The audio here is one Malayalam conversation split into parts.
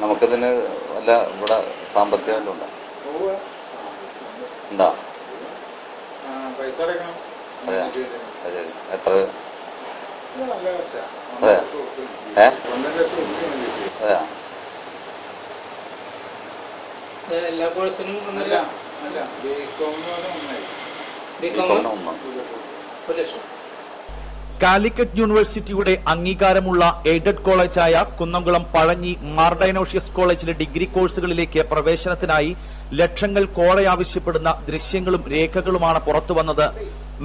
നമുക്കിതിന് വല്ല ഇവിടെ സാമ്പത്തികം വല്ലതും ഉണ്ടോ? ഉണ്ടോ? അതെ. എത്ര. അതെ. ഏ. അതെയാ? എല്ലാ കോഴ്സിനും ഒന്നല്ല ഒന്നര അല്ല ബി കോമിന് ഒന്നായി. ബികോം ഇക്കൊല്ലം ഒന്നും? ഒരു ലക്ഷം. കാലിക്കറ്റ് യൂണിവേഴ്സിറ്റിയുടെ അംഗീകാരമുള്ള എയ്ഡഡ് കോളേജായ കുന്നംകുളം പഴഞ്ഞി മാർഡൈനോഷ്യസ് കോളേജിലെ ഡിഗ്രി കോഴ്സുകളിലേക്ക് പ്രവേശനത്തിനായി ലക്ഷങ്ങൾ കോഴ ആവശ്യപ്പെടുന്ന ദൃശ്യങ്ങളും രേഖകളുമാണ് പുറത്തുവന്നത്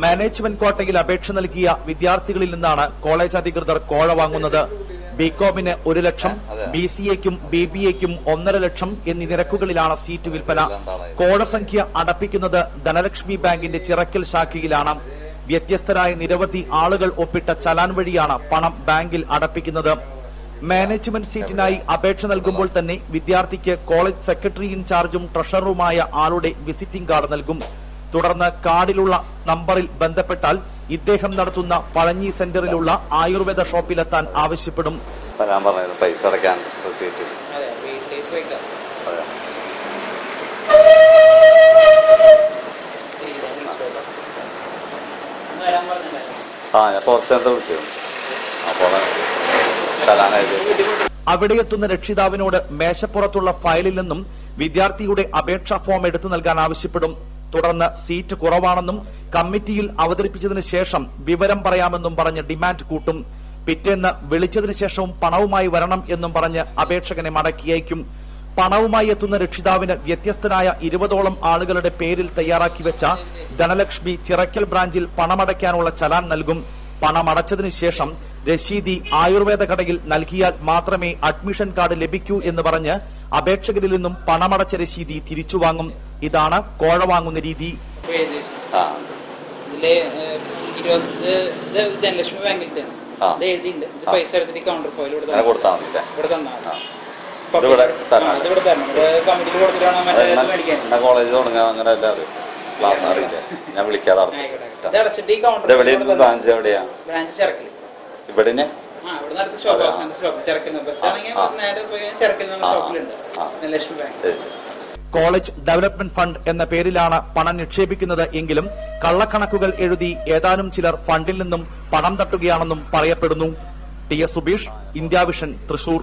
മാനേജ്മെന്റ് കോട്ടയിൽ അപേക്ഷ നൽകിയ വിദ്യാർത്ഥികളിൽ നിന്നാണ് കോളേജ് അധികൃതർ കോഴ വാങ്ങുന്നത്. ബികോമിന് ഒരു ലക്ഷം ബി സി എക്കും ബി ബി എക്കും ഒന്നര ലക്ഷം എന്നീ നിരക്കുകളിലാണ് സീറ്റ് വിൽപ്പന. കോഴ സംഖ്യ അടപ്പിക്കുന്നത് ധനലക്ഷ്മി ബാങ്കിന്റെ ചിറക്കൽ ശാഖയിലാണ്. വ്യത്യസ്തരായ നിരവധി ആളുകൾ ഒപ്പിട്ട ചലാൻ വഴിയാണ് പണം ബാങ്കിൽ അടപ്പിക്കുന്നത്. മാനേജ്മെന്റ് സീറ്റിനായി അപേക്ഷ നൽകുമ്പോൾ തന്നെ വിദ്യാർത്ഥിക്ക് കോളേജ് സെക്രട്ടറി ഇൻചാർജും ട്രഷററുമായ ആളുടെ വിസിറ്റിംഗ് കാർഡ് നൽകും. തുടർന്ന് കാർഡിലുള്ള നമ്പറിൽ ബന്ധപ്പെട്ടാൽ ഇദ്ദേഹം നടത്തുന്ന പഴഞ്ഞി സെന്ററിലുള്ള ആയുർവേദ ഷോപ്പിലെത്താൻ ആവശ്യപ്പെടും. പൈസ അടയ്ക്കാൻ ആ ഞാൻ കുറച്ച് നേരത്തെ വിളിച്ചു. അപ്പോൾ അവിടെ എത്തുന്ന രക്ഷിതാവിനോട് മേശപ്പുറത്തുള്ള ഫയലിൽ നിന്നും വിദ്യാർത്ഥിയുടെ അപേക്ഷാ ഫോം എടുത്തു നൽകാൻ ആവശ്യപ്പെടും. തുടർന്ന് സീറ്റ് കുറവാണെന്നും കമ്മിറ്റിയിൽ അവതരിപ്പിച്ചതിന് ശേഷം വിവരം പറയാമെന്നും പറഞ്ഞ് ഡിമാൻഡ് കൂട്ടും. പിറ്റേന്ന് വിളിച്ചതിന് ശേഷവും പണവുമായി വരണം എന്നും പറഞ്ഞ് അപേക്ഷകനെ മടക്കി അയക്കും. പണവുമായി എത്തുന്ന രക്ഷിതാവിന് വ്യത്യസ്തനായ ഇരുപതോളം ആളുകളുടെ പേരിൽ തയ്യാറാക്കി വെച്ച ധനലക്ഷ്മി ചിറക്കൽ ബ്രാഞ്ചിൽ പണമടയ്ക്കാനുള്ള ചലാൻ നൽകും. പണമടച്ചതിനു ശേഷം രശീതി ആയുർവേദ കടയിൽ നൽകിയാൽ മാത്രമേ അഡ്മിഷൻ കാർഡ് ലഭിക്കൂ എന്ന് പറഞ്ഞ് അപേക്ഷകരിൽ നിന്നും പണമടച്ച രശീതി തിരിച്ചു വാങ്ങും. ഇതാണ് കോഴ വാങ്ങുന്ന രീതി. ഇത് ഇത് ധനലക്ഷ്മി ബാങ്കിലത്തെയാണ് എഴുതിയിട്ടുണ്ട്. ഇത് പൈസ എടുത്തിട്ട് കൗണ്ടർ ഫയൽ ഇവിടെ കോളേജ് തുടങ്ങാൻ അങ്ങനെ എല്ലാവരും ക്ലാസ് അറിയില്ല ഞാൻ വിളിക്കാതെ അടച്ചിട്ട് എവിടെയായിരുന്നു ബ്രാഞ്ച് എവിടെയാ? ഇവിടെ കോളേജ് ഡെവലപ്മെന്റ് ഫണ്ട് എന്ന പേരിലാണ് പണം നിക്ഷേപിക്കുന്നത് എങ്കിലും കള്ളക്കണക്കുകൾ എഴുതി ഏതാനും ചിലർ ഫണ്ടിൽ നിന്നും പണം തട്ടുകയാണെന്നും പറയപ്പെടുന്നു. T S Subeesh India Vision Thrissur.